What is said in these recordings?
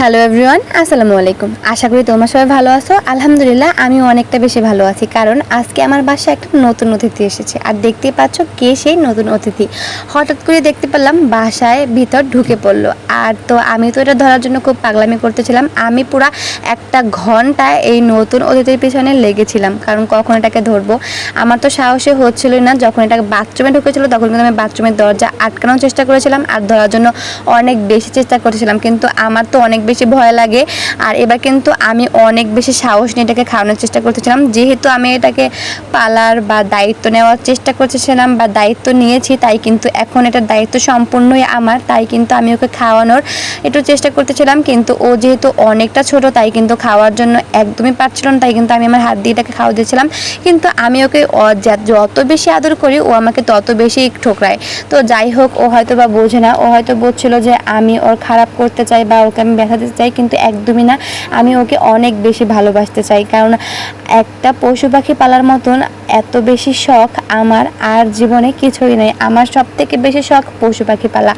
Hello everyone আসসালামু আলাইকুম। আশা করি তোমরা সবাই ভালো আছো। আলহামদুলিল্লাহ আমি অনেকটা বেশি ভালো আছি। কারণ আজকে আমার বাসায় একটা নতুন অতিথি এসেছে। আর দেখতেই পাচ্ছ কে সেই নতুন অতিথি। হঠাৎ করে দেখতে পেলাম বাসায় ভিতর ঢুকে পড়ল। আর তো আমি তো এটা ধরার জন্য খুব পাগলামি করতেছিলাম। আমি পুরা একটা ঘণ্টা এই নতুন অতিথির পিছনে লেগেছিলাম। কারণ কখন এটাকে ধরবো? আমার তো সাহসে হচ্ছিল না। যখন এটাকে বাথরুমে ঢুকেছিল, তখন কিন্তু আমি বাথরুমের দরজা আটকানোর চেষ্টা করেছিলাম। আর ধরার জন্য অনেক বেশি চেষ্টা করেছিলাম কিন্তু আমার তো অনেক বেশি ভয় লাগে। আর এবার কিন্তু আমি অনেক বেশি সাহস নিয়ে এটাকে খাওয়ানোর চেষ্টা করতেছিলাম। যেহেতু আমি এটাকে পালার বা দায়িত্ব নেওয়ার চেষ্টা করতেছিলাম বা দায়িত্ব নিয়েছি, তাই কিন্তু এখন এটার দায়িত্ব সম্পূর্ণই আমার, তাই কিন্তু আমি ওকে খাওয়ানোর একটু চেষ্টা করতেছিলাম। কিন্তু ও যেহেতু অনেকটা ছোট, তাই কিন্তু খাওয়ার জন্য একদমই পারছিল না, তাই কিন্তু আমি আমার হাত দিয়ে এটাকে খাওয়া দিয়েছিলাম। কিন্তু আমি ওকে যত বেশি আদর করি, ও আমাকে তত বেশি ঠোকরায়। তো যাই হোক, ও হয়তো বা বোঝে না। ও হয়তো বলছিল যে আমি ওর খারাপ করতে চাই বা ওকে আমি দিতে চাই, কিন্তু একদমই না। আমি ওকে অনেক বেশি ভালোবাসতে চাই, কারণ একটা পশু পাখি পালার মতন এত বেশি শখ আমার আর জীবনে কিছুই নেই। আমার সব থেকে বেশি শখ পশু পাখি পালা।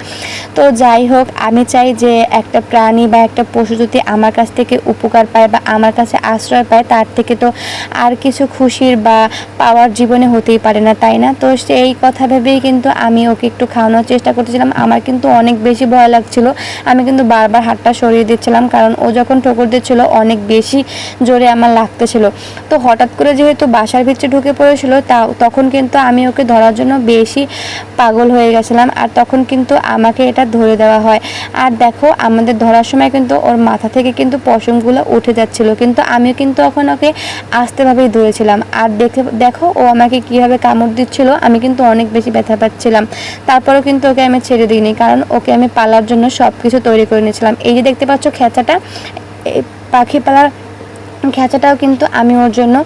তো যাই হোক, আমি চাই যে একটা প্রাণী বা একটা পশু যদি আমার কাছ থেকে উপকার পায় বা আমার কাছে আশ্রয় পায়, তার থেকে তো আর কিছু খুশির বা পাওয়ার জীবনে হতেই পারে না, তাই না? তো সেই কথা ভেবেই কিন্তু আমি ওকে একটু খাওয়ানোর চেষ্টা করতেছিলাম। আমার কিন্তু অনেক বেশি ভয় লাগছিল। আমি কিন্তু বারবার হাতটা সরিয়ে দিচ্ছিলাম কারণ ও যখন ঠোকর দিচ্ছিল, অনেক বেশি জোরে আমার লাগতেছিল। তো হঠাৎ করে যেহেতু বাসার ভিতরে ঢুকে পড়েছিল, তা তখন কিন্তু আমি ওকে ধরার জন্য বেশি পাগল হয়ে গেছিলাম। আর তখন কিন্তু আমাকে এটা ধরে দেওয়া হয়। আর দেখো, আমাদের ধরার সময় কিন্তু ওর মাথা থেকে কিন্তু পশমগুলো উঠে যাচ্ছিল। কিন্তু আমিও কিন্তু এখন ওকে আস্তেভাবেই ধরেছিলাম। আর দেখে, দেখো, ও আমাকে কীভাবে কামড় দিচ্ছিল, আমি কিন্তু অনেক বেশি ব্যথা পাচ্ছিলাম। তারপরেও কিন্তু ওকে আমি ছেড়ে দিইনি, কারণ ওকে আমি পালার জন্য সব কিছু তৈরি করে নিয়েছিলাম। এই যে দেখতে পাচ্ছ, খেঁচাটা পাখি পালার খেঁচাটাও কিন্তু আমি ওর জন্য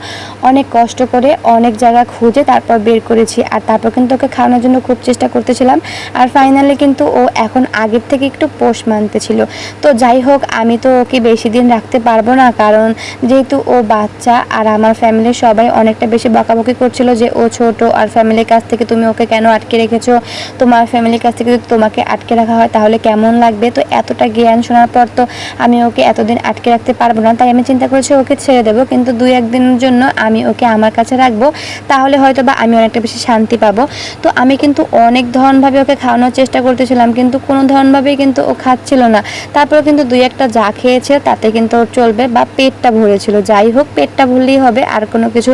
অনেক কষ্ট করে অনেক জায়গা খুঁজে তারপর বের করেছি। আর তারপর কিন্তু ওকে খাওয়ানোর জন্য খুব চেষ্টা করতেছিলাম। আর ফাইনালি কিন্তু ও এখন আগের থেকে একটু পোষ মানতেছিল। তো যাই হোক, আমি তো ওকে বেশি দিন রাখতে পারব না। কারণ যেহেতু ও বাচ্চা আর আমার ফ্যামিলির সবাই অনেকটা বেশি বকাবকি করছিল যে, ও ছোট, আর ফ্যামিলির কাছ থেকে তুমি ওকে কেন আটকে রেখেছো? তোমার ফ্যামিলির কাছ থেকে যদি তোমাকে আটকে রাখা হয়, তাহলে কেমন লাগবে? তো এতটা জ্ঞান শোনার পর তো আমি ওকে এতদিন আটকে রাখতে পারব না। তাই আমি চিন্তা করেছি ওকে ছেড়ে দেবো, কিন্তু দুই একদিনের জন্য আমি ওকে আমার কাছে রাখব, তাহলে হয়তো বা আমি অনেকটা বেশি শান্তি পাবো। তো আমি কিন্তু অনেক ধরনভাবে ওকে খাওয়ানোর চেষ্টা করতেছিলাম, কিন্তু কোনো ধরনভাবেই কিন্তু ও খাচ্ছিল না। তারপরে কিন্তু দুই একটা যা খেয়েছে, তাতে কিন্তু ওর চলবে বা পেটটা ভরেছিল। যাই হোক, পেটটা ভরলেই হবে, আর কোনো কিছু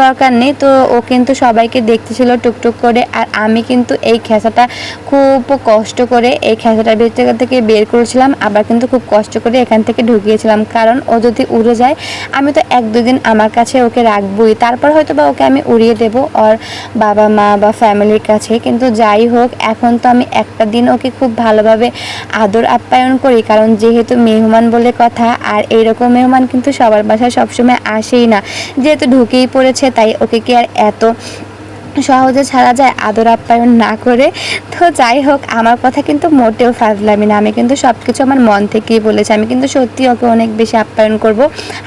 দরকার নেই। তো ও কিন্তু সবাইকে দেখতেছিল টুকটুক করে, আর আমি কিন্তু এই খেসাটা খুব কষ্ট করে, এই খেসাটার ভিতর থেকে বের করেছিলাম, আবার কিন্তু খুব কষ্ট করে এখান থেকে ঢুকিয়েছিলাম। কারণ ও যদি উড়ে যায় আমি তো এক দুদিন আমার কাছে ওকে রাখবই। তারপর হয়তো বা ওকে আমি উড়িয়ে দেব ওর বাবা মা বা ফ্যামিলির কাছে। কিন্তু যাই হোক, এখন তো আমি একটা দিন ওকে খুব ভালোভাবে আদর আপ্যায়ন করি। কারণ যেহেতু মেহমান বলে কথা, আর এইরকম মেহমান কিন্তু সবার বাসায় সবসময় আসেই না। যেহেতু ঢুকেই পড়েছে, তাই ওকে কি আর এত সহজে ছাড়া যায়, আদর আপ্যায়ন না করে। তো যাই হোক, আমার কথা কিন্তু মোটেও ফাজলামি না। আমি কিন্তু সব কিছু আমার মন থেকেই বলেছি। আমি কিন্তু সত্যি ওকে অনেক বেশি আপ্যায়ন করব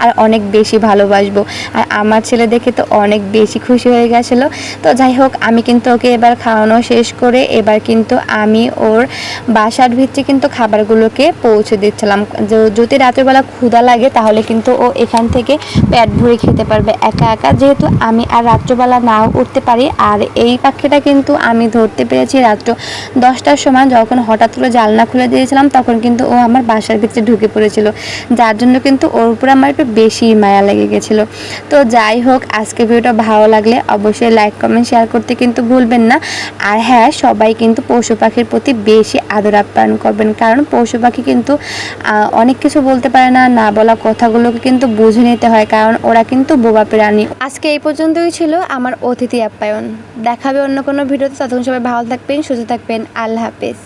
আর অনেক বেশি ভালোবাসবো। আর আমার ছেলে দেখে তো অনেক বেশি খুশি হয়ে গেছিল। তো যাই হোক, আমি কিন্তু ওকে এবার খাওয়ানো শেষ করে এবার কিন্তু আমি ওর বাসার ভিতরে কিন্তু খাবারগুলোকে পৌঁছে দিচ্ছিলাম। যদি রাতেরবেলা ক্ষুধা লাগে, তাহলে কিন্তু ও এখান থেকে পেট ভরে খেতে পারবে। একা একা যেহেতু আমি আর রাত্রবেলা নাও উঠতে পারি আর এই পাখিটা কিন্তু আমি ধরতে পেরেছি রাত্র দশটার সময়, যখন হঠাৎ করে জালনা খুলে দিয়েছিলাম, তখন কিন্তু ও আমার বাসার ভিতরে ঢুকে পড়েছিল। যার জন্য কিন্তু ওর উপরে আমার একটু বেশি মায়া লেগে গেছিল। তো যাই হোক, আজকে ভিডিওটা ভালো লাগলে অবশ্যই লাইক কমেন্ট শেয়ার করতে কিন্তু ভুলবেন না। আর হ্যাঁ সবাই কিন্তু পশু পাখির প্রতি বেশি আদর আপ্যায়ন করবেন। কারণ পশু পাখি কিন্তু অনেক কিছু বলতে পারে না না বলা কথাগুলোকে কিন্তু বুঝে নিতে হয়। কারণ ওরা কিন্তু বোবা প্রাণী। আজকে এই পর্যন্তই ছিল আমার অতিথি আপ্যায়ন। দেখাবে অন্য কোনো ভিডিওতে ততক্ষণ সবাই ভালো থাকবেন সুস্থ থাকবেন আল্লাহ হাফেজ।